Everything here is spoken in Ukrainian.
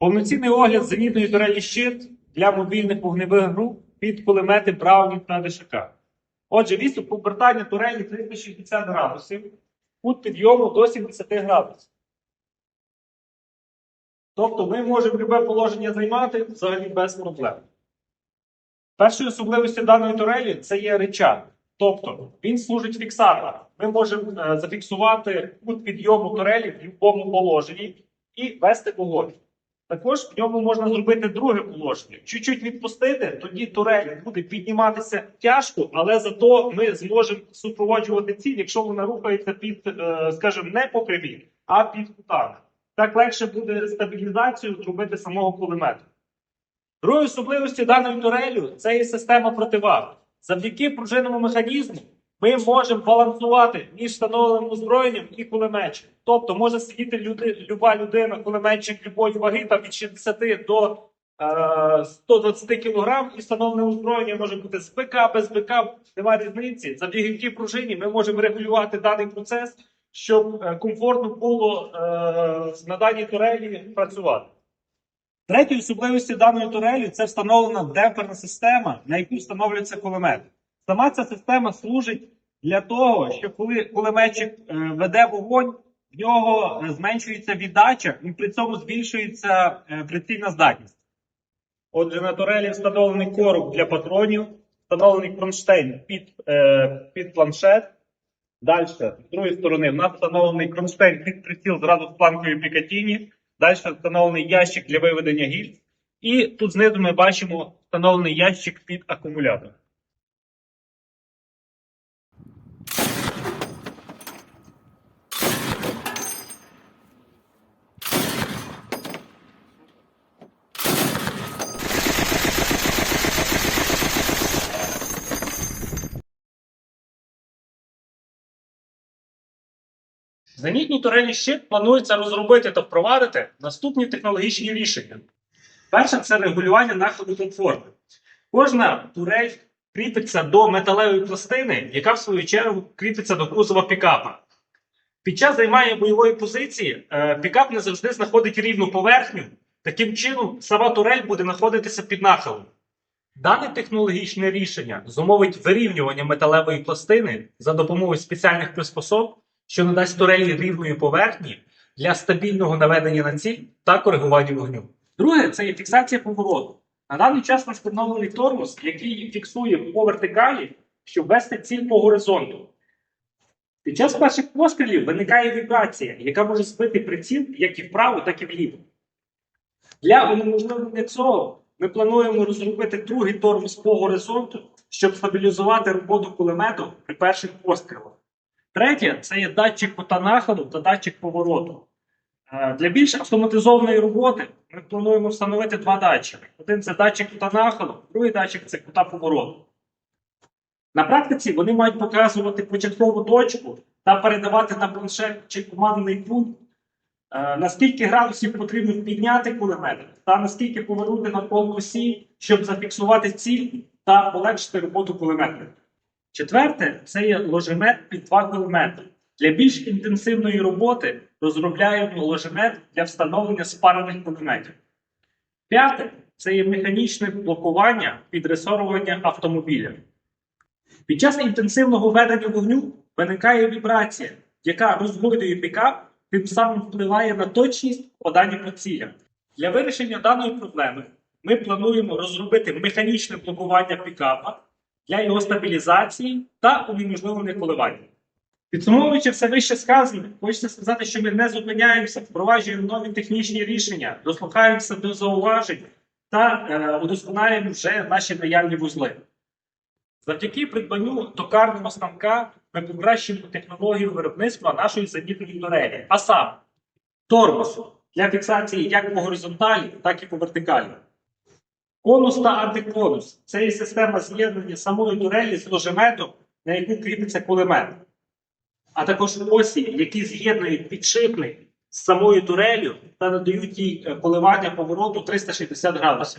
Повноцінний огляд зенітної турелі щит для мобільних вогневих груп під кулемети Браунінг та ДШК. Отже, відступ повертання турелі 360 градусів, кут підйому до 70 градусів. Тобто ми можемо любе положення займати взагалі без проблем. Першою особливістю даної турелі це є реча. Тобто він служить фіксатором. Ми можемо е, зафіксувати кут підйому турелі в будь-якому положенні і вести вогонь. Також в ньому можна зробити друге положення. Чуть-чуть відпустити, тоді турель буде підніматися тяжко, але зато ми зможемо супроводжувати ціль, якщо вона рухається під, е, скажімо, не по прямій, а під кутами. Так легше буде стабілізацію зробити самого кулемету. Другою особливістю даної турелю це є система противаг. Завдяки пружинному механізму ми можемо балансувати між встановленим озброєнням і кулеметчем. Тобто може сидіти люди, люба людина, кулеметчик любої ваги там від 60 до е, 120 кг, і встановлене озброєння може бути з БК, без БК, немає різниці. Завдяки пружині ми можемо регулювати даний процес, щоб е, комфортно було е, на даній турелі працювати. Третьою особливістю даної турелі це встановлена демпферна система, на яку встановлюється кулемет. Сама ця система служить для того, що коли кулеметчик е, веде вогонь, в нього е, зменшується віддача і при цьому збільшується е, прицільна здатність. Отже, на турелі встановлений короб для патронів, встановлений кронштейн під, під планшет. Далі, з другої сторони, в нас встановлений кронштейн під приціл зразу з планкою Пікатіні. Далі встановлений ящик для виведення гільз. І тут знизу ми бачимо встановлений ящик під акумулятор. Зенітній турелі щит планується розробити та впровадити наступні технологічні рішення. Перше це регулювання нахилу комфорту. Кожна турель кріпиться до металевої пластини, яка в свою чергу кріпиться до кузова пікапа. Під час займання бойової позиції е, пікап не завжди знаходить рівну поверхню. Таким чином, сама турель буде знаходитися під нахилом. Дане технологічне рішення зумовить вирівнювання металевої пластини за допомогою спеціальних приспособ, що надасть турелі рівної поверхні для стабільного наведення на ціль та коригування вогню. Друге це є фіксація повороту. На даний час у нас встановлений тормоз, який фіксує по вертикалі, щоб вести ціль по горизонту. Під час перших пострілів виникає вібрація, яка може збити приціл як і вправо, так і вліво. Для унеможливлення цього ми плануємо розробити другий тормоз по горизонту, щоб стабілізувати роботу кулемету при перших пострілах. Третє це є датчик кута нахилу та датчик повороту. Е, Для більш автоматизованої роботи ми плануємо встановити два датчики. Один це датчик кута нахилу, другий датчик це кута повороту. На практиці вони мають показувати початкову точку та передавати на планшет чи командний пункт, е, наскільки градусів потрібно підняти кулемет та наскільки повернути навколо осі, щоб зафіксувати ціль та полегшити роботу кулемету. Четверте це є ложемет під два кулемети. Для більш інтенсивної роботи розробляємо ложемет для встановлення спарених кулеметів. П'яте це є механічне блокування підресорування автомобіля. Під час інтенсивного ведення вогню виникає вібрація, яка розгойдує пікап, тим самим впливає на точність подання по цілям. Для вирішення даної проблеми ми плануємо розробити механічне блокування пікапа для його стабілізації та унеможливлення коливання. Підсумовуючи все вище сказане, хочеться сказати, що ми не зупиняємося, впроваджуємо нові технічні рішення, дослухаємося до зауважень та е, удосконалюємо вже наші наявні вузли. Завдяки придбанню токарного станка ми покращуємо технологію виробництва нашої зенітної турелі, а саме тормоз для фіксації як по горизонталі, так і по вертикалі. Конус та антиконус це є система з'єднання самої турелі з ложеметом, на яку кріпиться кулемет, а також осі, які з'єднують підшипник з самою турелью та надають їй е, коливання повороту 360 градусів.